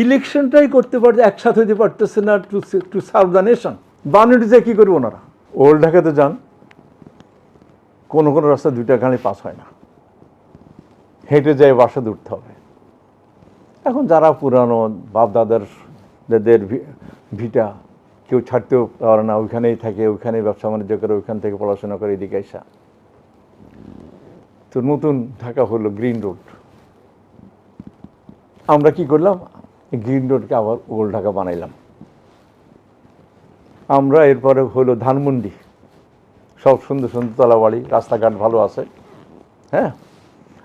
ইলেকশনটাই করতে পারছে, একসাথে হতে পারতেছে না to to serve the nation বাউন্ডারিজে কী করব ওনারা? ওল্ড ঢাকাতে যান, কোনো কোনো রাস্তা দুইটা গাড়ি পাস হয় না। হেঁটে যায় বাসা উঠতে হবে। এখন যারা পুরানো বাপ দাদার যাদের ভিটা, কেউ ছাড়তেও পারে না, ওইখানেই থাকে, ওইখানেই ব্যবসা বাণিজ্য করে, ওইখান থেকে পড়াশোনা করে, এদিকে আসা তো নতুন ঢাকা হলো গ্রিন রোড। আমরা কি করলাম? গ্রিন রোডকে আবার ওল্ড ঢাকা বানাইলাম। আমরা এরপরে হলো ধানমন্ডি। সব সুন্দর সুন্দর তলা বাড়ি রাস্তাঘাট ভালো আছে। হ্যাঁ?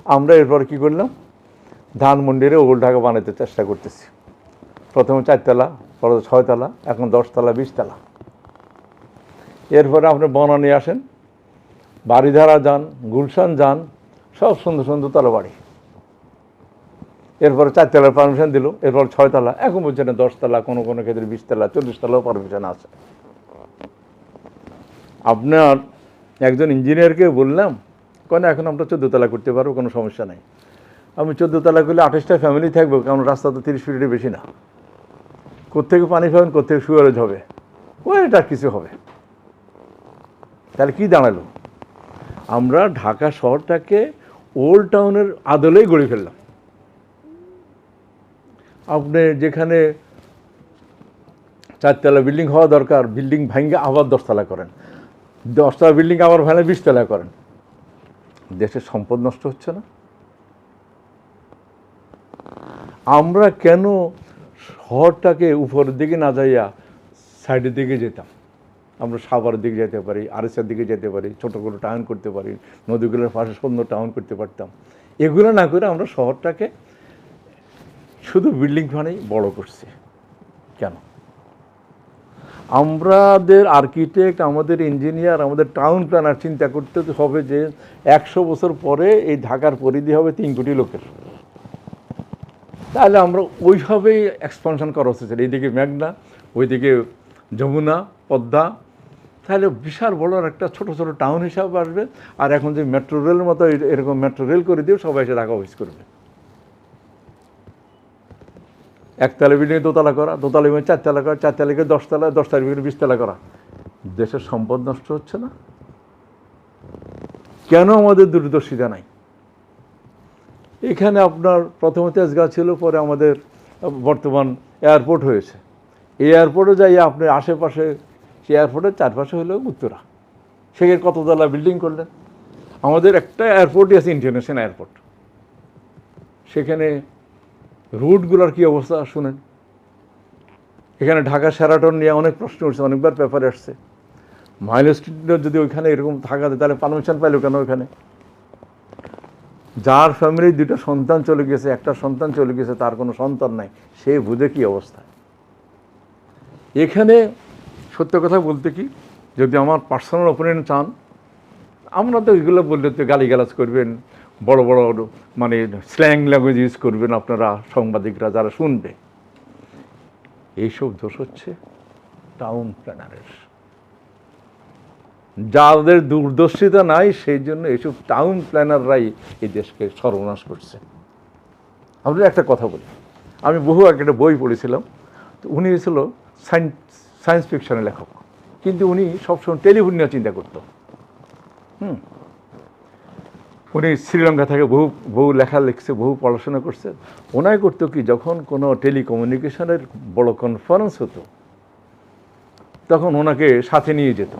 আমরা এরপরে কি করলাম? ধানমন্ডিরে ওল্ড ঢাকা বানাতে চেষ্টা করতেছি। প্রথমে চারতলা, পরে ছয়তলা, এখন দশতলা, বিশতলা। এরপরে আপনি বনানি আসেন বাড়িধারা যান, গুলশান যান, সব সুন্দর সুন্দর তলা বাড়ি এরপরে চারতলার পারমিশন দিল, এরপর ছয়তলা, এখন বলছে না দশতলা, কোনো কোনো ক্ষেত্রে বিশতলা, চল্লিশতলাও পারমিশন আছে। আপনার একজন ইঞ্জিনিয়ারকে বললাম কেন এখন আমরা চোদ্দোতলা করতে পারব, কোনো সমস্যা নাই। আমি চোদ্দোতলা করলে আঠাশটা ফ্যামিলি থাকব, কারণ রাস্তা তো তিরিশ ফিটের বেশি না। কোথেকে পানি পাবেন কোথেকে সুয়ারেজ হবে? ওইটা কিছু হবে। তাহলে কি দাঁড়াল? আমরা ঢাকা শহরটাকে ওল্ড টাউনের আদলেই গড়ে ফেললাম। আপনি যেখানে চারতলা বিল্ডিং হওয়া দরকার বিল্ডিং ভাঙ্গে আবার দশতলা করেন। দশতলা বিল্ডিং আবার ভাঙলে বিশতলা করেন। দেশের সম্পদ নষ্ট হচ্ছে না। আমরা কেন শহরটাকে উপরের দিকে না যাইয়া সাইডের দিকে যেতাম? আমরা সাভারের দিকে যেতে পারি আরএসের দিকে যেতে পারি, ছোটো করে টাউন করতে পারি, নদীগুলোর পাশে সুন্দর টাউন করতে পারতাম। এগুলো না করে আমরা শহরটাকে শুধু বিল্ডিং বানাই বড় করছে। কেন? আমাদের আর্কিটেক্ট আমাদের ইঞ্জিনিয়ার আমাদের টাউন প্ল্যানার চিন্তা করতে হবে যে একশো বছর পরে এই ঢাকার পরিধি হবে তিন কোটি লোকের। তাহলে আমরা ওইভাবেই এক্সপানশন করা হচ্ছে। এইদিকে মেঘনা, ওইদিকে যমুনা, পদ্মা। তাহলে বিশাল বড় একটা ছোট ছোট টাউন হিসাবে আসবে। আর এখন যে মেট্রো রেলের মতো এরকম মেট্রো রেল করে দিয়েও সবাই এসে ঢাকা অফিস করবে। একতলা বিল্ডিং দোতলা করা দোতলা বিল্ডিং চারতলা করা চারতলা করে দশতলা দশতলা বিল্ডিং বিশতলা করা। দেশের সম্পদ নষ্ট হচ্ছে না? কেন আমাদের দূরদর্শিতা নাই? এখানে আপনার প্রথমে তেজগাঁ ছিল, পরে আমাদের বর্তমান এয়ারপোর্ট হয়েছে। এই এয়ারপোর্টে যাই আপনি আশেপাশে সে এয়ারপোর্টের চারপাশে হলো উত্তরা। সেখানে কততলা বিল্ডিং করলেন? আমাদের একটা এয়ারপোর্টই আছে, ইন্টারন্যাশনাল এয়ারপোর্ট। সেখানে রুটগুলোর কী অবস্থা? শুনেন। এখানে ঢাকা সেরাটন নিয়ে অনেক প্রশ্ন উঠছে, অনেকবার পেপারে আসছে। মাইল যদি ওইখানে এরকম থাকাতে তাহলে পারমিশন পাইলো কেন ওইখানে? যার ফ্যামিলির দুটো সন্তান চলে গেছে, একটা সন্তান চলে গেছে, তার কোনো সন্তান নাই। সে বুঝে কি অবস্থা? এখানে সত্য কথা বলতে কি, যদি আমার পার্সোনাল ওপিনিয়ন চান, আমরা তো এগুলো বললে তো গালিগালাজ করবেন। বড় বড় মানে স্ল্যাং ল্যাঙ্গুয়েজ ইউজ করবেন আপনারা, সাংবাদিকরা যারা শুনবে। এইসব দোষ হচ্ছে টাউন প্ল্যানারের যাদের দূরদর্শিতা নাই, সেই জন্য এইসব টাউন প্ল্যানাররাই এই দেশকে সর্বনাশ করছে। আপনার একটা কথা বলি। আমি বহু আগে একটা বই পড়েছিলাম, তো উনি ছিল সায়েন্স সায়েন্স ফিকশনের লেখক। কিন্তু উনি সবসময় টেলিফোন নিয়ে চিন্তা করতো। হুম। উনি শ্রীলঙ্কা থেকে বহু বহু লেখা লিখছে, বহু পড়াশোনা করছে। ওনাই করতো কি, যখন কোনো টেলিকমিউনিকেশনের বড় কনফারেন্স হতো, তখন ওনাকে সাথে নিয়ে যেত।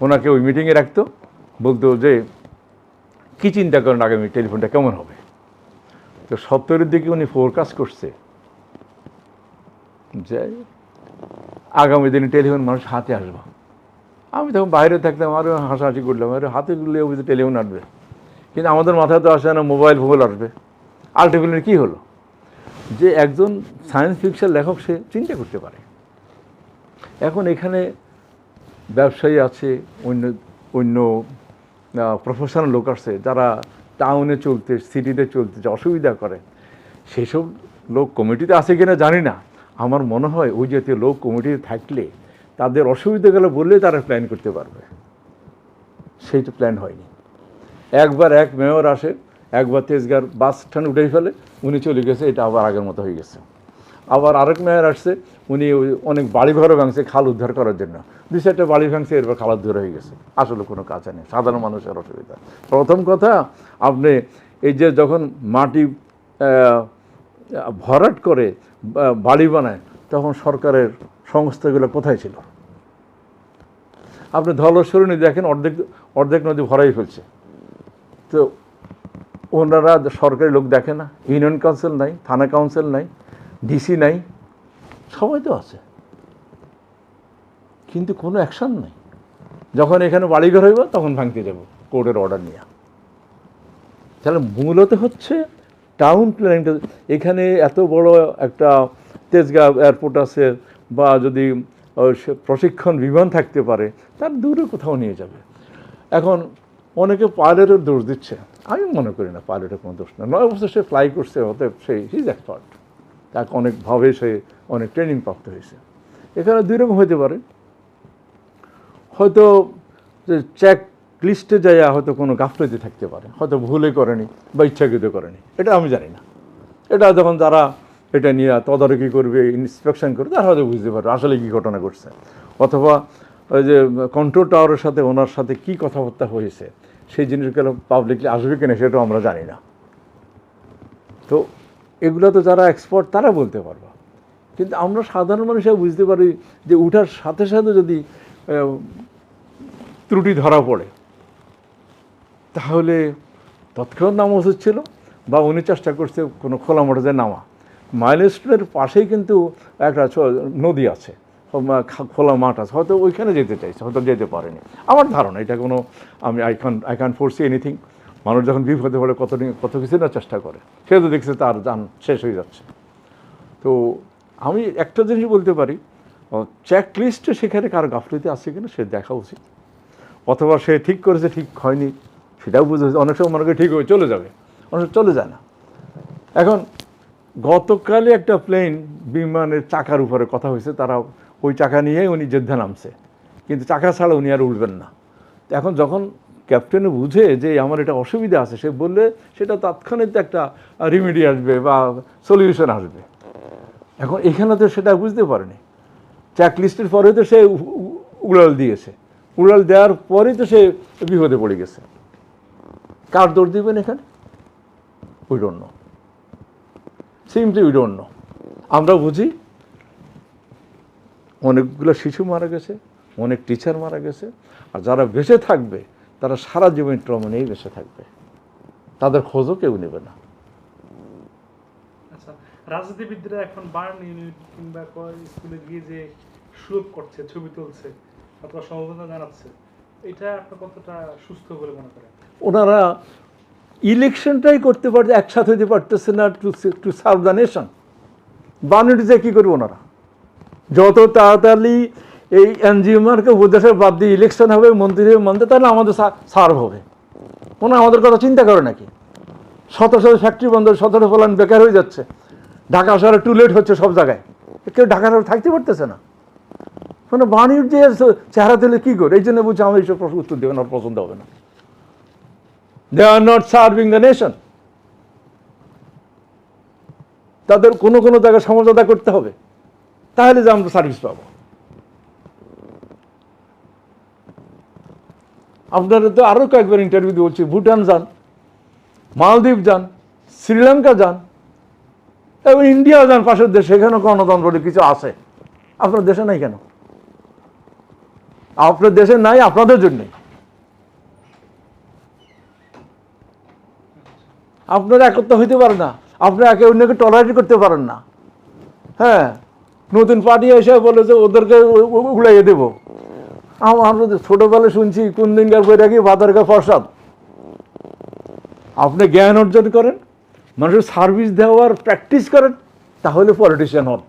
ওনাকে ওই মিটিংয়ে রাখতো, বলতো যে, কী চিন্তা করেন আগামী টেলিফোনটা কেমন হবে? তো সত্তরের দিকে উনি ফোরকাস্ট করছে যে, আগামী দিনে টেলিফোন মানুষ হাতে আসবে। আমি তখন বাইরে থাকতাম আরও হাসাহাসি করলাম। আরে হাতে গুললে অবশ্যই টেলিফোন আসবে কিন্তু আমাদের মাথায় তো আসে না মোবাইল ফোন আসবে। আলটিমেটলি কী হলো? যে একজন সায়েন্স ফিকশন লেখক, সে চিন্তা করতে পারে। এখন এখানে ব্যবসায়ী আছে, অন্য অন্য প্রফেশনাল লোক আছে, যারা টাউনে চলতে সিটিতে চলতে যে অসুবিধা করে। সেসব লোক কমিটিতে আছে কিনা জানি না। আমার মনে হয় ওই জাতীয় লোক কমিটিতে থাকলে তাদের অসুবিধা গেলে বললে তারা প্ল্যান করতে পারবে। সেইটা প্ল্যান হয়নি। একবার এক মেয়র আসে, একবার তেজগার বাস স্ট্যান্ড উঠেই ফেলে, উনি চলে গেছে, এটা আবার আগের মতো হয়ে গেছে। আবার আরেক মেয়র আসছে, উনি অনেক বাড়ি ঘরও ভাঙছে, খাল উদ্ধার করার জন্য। দুই চারটা বাড়ি ভাঙছে, এরপর খাল উদ্ধার হয়ে গেছে। আসলে কোনো কাজ নেই সাধারণ মানুষের অসুবিধা। প্রথম কথা, আপনি এই যে যখন মাটি ভরাট করে বাড়ি বানায়, তখন সরকারের সংস্থাগুলো কোথায় ছিল? আপনি ধলেশ্বরী দেখেন, অর্ধেক অর্ধেক নদী ভরাই ফেলছে। তো ওনারা সরকারি লোক দেখে না, ইউনিয়ন কাউন্সিল নাই, থানা কাউন্সিল নাই, ডিসি নাই, সবাই তো আছে। কিন্তু কোনো অ্যাকশন নাই। যখন এখানে বাড়িঘর হইব, তখন ভাঙতে যাব, কোর্টের অর্ডার নিয়ে। তাহলে মূলত হচ্ছে টাউন প্ল্যানিংটা এখানে এত বড় একটা তেজগাঁও এয়ারপোর্ট আছে বা যদি প্রশিক্ষণ বিমান থাকতে পারে, তার দূরে কোথাও নিয়ে যাবে। এখন অনেকে পাইলটের দোষ দিচ্ছে। আমি মনে করি না পাইলটের কোনো দোষ না। নয় বছর সে ফ্লাই করছে, অতএব সেই হিজ এক্সপার্ট তাকে অনেকভাবে সে অনেক ট্রেনিং প্রাপ্ত হয়েছে। এখানে দুই রকম হতে পারে। হয়তো যে চেক লিস্টে যাইয়া হয়তো কোনো গাফলতি থাকতে পারে। হয়তো ভুলে করেনি বা ইচ্ছাকৃত করেনি। এটা আমি জানি না। এটা যখন তারা এটা নিয়ে তদারকি করবে ইন্সপেকশন করবে, তারা হয়তো বুঝতে পারবে আসলে কী ঘটনা ঘটছে। অথবা ওই যে কন্ট্রোল টাওয়ারের সাথে ওনার সাথে কি কথাবার্তা হয়েছে, সেই জিনিসগুলো পাবলিকলি আসবে কিনা সেটাও আমরা জানি না। তো এগুলো তো যারা এক্সপার্ট তারা বলতে পারবে। কিন্তু আমরা সাধারণ মানুষরা বুঝতে পারি যে উঠার সাথে সাথে যদি ত্রুটি ধরা পড়ে, তাহলে তৎক্ষণাৎ নামা উচিত ছিল বা উনি চেষ্টা করছে কোনো খোলা মোটে নামা। মাইলস্টোনের পাশেই কিন্তু একটা নদী আছে খোলা মাঠ আছে, হয়তো ওইখানে যেতে চাইছে, হয়তো যেতে পারেনি। আমার ধারণা, এটা কোনো, আমি I can I can foresee anything মানুষ যখন বিপদে পড়ে কত কত কিছু না চেষ্টা করে। সে তো দেখছে তার যান শেষ হয়ে যাচ্ছে। তো আমি একটা জিনিস বলতে পারি চেক লিস্টে সেখানে কারও গাফলতি আছে কিনা সে দেখা উচিত। অথবা সে ঠিক করেছে, ঠিক হয়নি, সেটাও হবে। অনেক সময় মনে করি ঠিক হয়ে চলে যাবে, অনেক চলে যায় না। এখন গতকালই একটা প্লেন বিমানের চাকার উপরে কথা হয়েছে, তারা ওই চাকা নিয়েই উনি যুদ্ধে নামছে। কিন্তু চাকা ছাড়া উনি আর উঠবেন না। এখন যখন ক্যাপ্টেনে বুঝে যে আমার এটা অসুবিধা আছে, সে বললে সেটা তাৎক্ষণিক একটা রিমেডি আসবে বা সলিউশন আসবে। এখন এখানে তো সেটা বুঝতে পারেনি। চেক লিস্টের পরে তো সে উড়াল দিয়েছে। উড়াল দেওয়ার পরেই তো সে বিপদে পড়ে গেছে। কার দৌড় দিবেন এখানে? No simply we don't know আমরা বুঝি। অনেকগুলো শিশু মারা গেছে অনেক টিচার মারা গেছে আর যারা বেঁচে থাকবে তারা সারা জীবন ট্রমা নিয়েই বেঁচে থাকবে। তাদের খোঁজও কেউ নেবে না। আচ্ছা রাজনীতিবিদরা এখন বার্ন ইউনিট কিংবা স্কুলে গিয়ে যে সুযোগ করছে ছবি তুলছে অথবা সমবেদনা জানাচ্ছে এটা আপনার কতটা সুস্থ বলে মনে করেন? ওনারা ইলেকশনটাই করতে পারছে, একসাথে হতে পারতেছে না to to serve the nation বানুটিতে কী করবে ওনারা? যত তাড়াতাড়ি এই এনজিওমারকে উপদেশে বাদ দিয়ে ইলেকশন হবে, মন্ত্রী মন্ত্রী, তাহলে আমাদের সার্ভ হবে। ওনারা আমাদের কথা চিন্তা করে নাকি? শত শত ফ্যাক্টরি বন্ধ, শত শত ফলান বেকার হয়ে যাচ্ছে। ঢাকা শহরে টু লেট হচ্ছে সব জায়গায়। কেউ ঢাকা শহরে থাকতে পারতেছে না। মানে বাণীর চেহারা দিলে কী করে? এই জন্য বলছি আমার এইসব প্রশ্ন উত্তর দেবেন আর পছন্দ হবে না। They are not serving the nation তাদের কোনো কোনো জায়গায় সমঝোতা করতে হবে। তাহলে যে আমরা সার্ভিস পাবো। আপনারা তো আরও কয়েকবার ইন্টারভিউ দিয়ে বলছি, ভুটান যান, মালদ্বীপ যান, শ্রীলঙ্কা যান, এবং ইন্ডিয়া যান, পাশের দেশে, সেখানেও গণতন্ত্র কিছু আছে। আপনার দেশে নাই কেন? আপনার দেশে নাই, আপনাদের জন্যই আপনারা একত্র হইতে পারেন না। আপনারা একে অন্যকে টলারেট করতে পারেন না। হ্যাঁ? নতুন পার্টি এসে বলে যে ওদেরকে উড়াইয়ে দেব। আমার ছোটবেলায় শুনছি, কোন দিনকার রাখি বাদারকা প্রসাদ আপনি জ্ঞান অর্জন করেন, মানুষের সার্ভিস দেওয়ার প্র্যাকটিস করেন, তাহলে পলিটিশিয়ান হন।